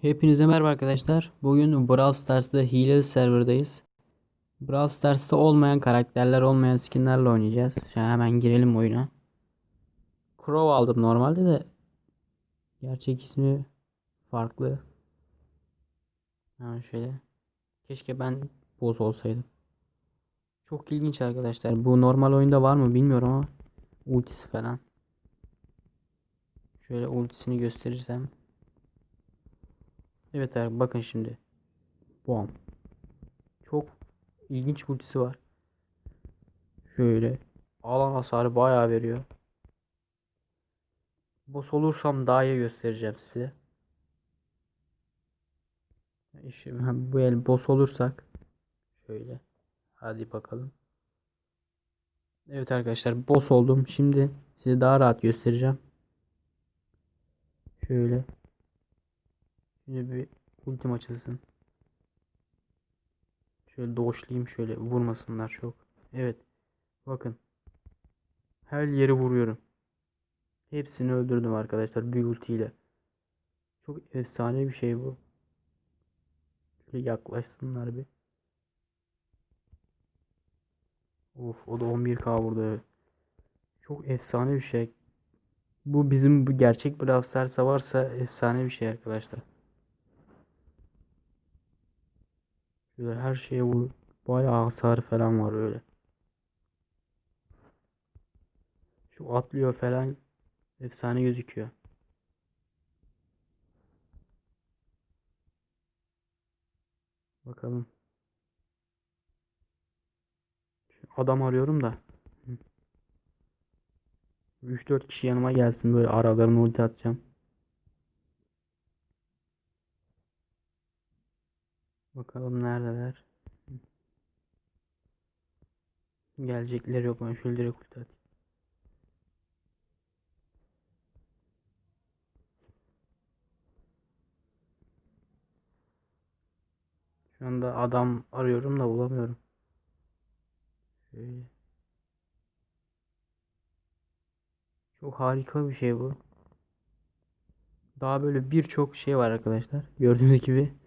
Hepinize merhaba arkadaşlar. Bugün Brawl Stars'ta hileli serverdayız. Brawl Stars'ta olmayan karakterler, olmayan skinlerle oynayacağız. Şimdi hemen girelim oyuna. Crow aldım normalde de gerçek ismi farklı. Hemen şöyle. Keşke ben boz olsaydım. Çok ilginç arkadaşlar. Bu normal oyunda var mı bilmiyorum ama ultisi falan. Şöyle ultisini gösterirsem. Evet abi bakın şimdi. Bom. Çok ilginç bir ultisi var. Şöyle. Alan hasarı bayağı veriyor. Boss olursam daha iyi göstereceğim size. Hem bu el boss olursak şöyle. Hadi bakalım. Evet arkadaşlar boss oldum. Şimdi size daha rahat göstereceğim. Şöyle. Şimdi bir ultim açılsın. Şöyle doşlayayım şöyle vurmasınlar çok. Evet. Bakın. Her yeri vuruyorum. Hepsini öldürdüm arkadaşlar bir ultiyle. Çok efsane bir şey bu. Şöyle yaklaşsınlar bir. Of o da 11k vurdu. Çok efsane bir şey. Bu bizim bu gerçek Brawl varsa efsane bir şey arkadaşlar. Şöyle her şeye vur. Bayağı hasar falan var öyle. Şu atlıyor falan. Efsane gözüküyor. Bakalım. Şu adam arıyorum da. 3-4 kişi yanıma gelsin böyle aralarına ulti atacağım. Bakalım neredeler. Gelecekler yok ben şöyle direkt ulti atayım. Şu anda adam arıyorum da bulamıyorum. Şöyle. Çok harika bir şey bu. Daha böyle birçok şey var arkadaşlar. Gördüğünüz gibi.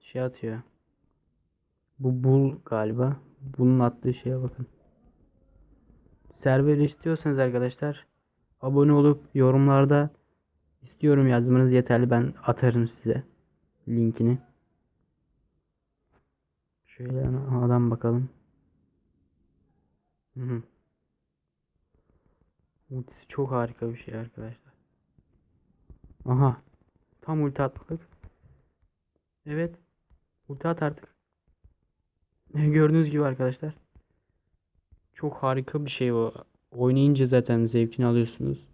Şey atıyor. Bu bul galiba. Bunun attığı şeye bakın. Server istiyorsanız arkadaşlar abone olup yorumlarda istiyorum yazmanız yeterli. Ben atarım size linkini. Şöyle adam bakalım. Hı hı. Ultisi çok harika bir şey arkadaşlar. Aha. Tam ulti attık. Evet. Ulti at artık. Gördüğünüz gibi arkadaşlar. Çok harika bir şey bu. Oynayınca zaten zevkini alıyorsunuz.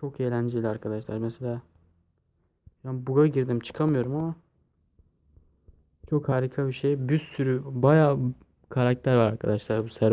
Çok eğlenceli arkadaşlar. Mesela ben buga girdim çıkamıyorum ama çok harika bir şey. Bir sürü bayağı karakter var arkadaşlar bu server.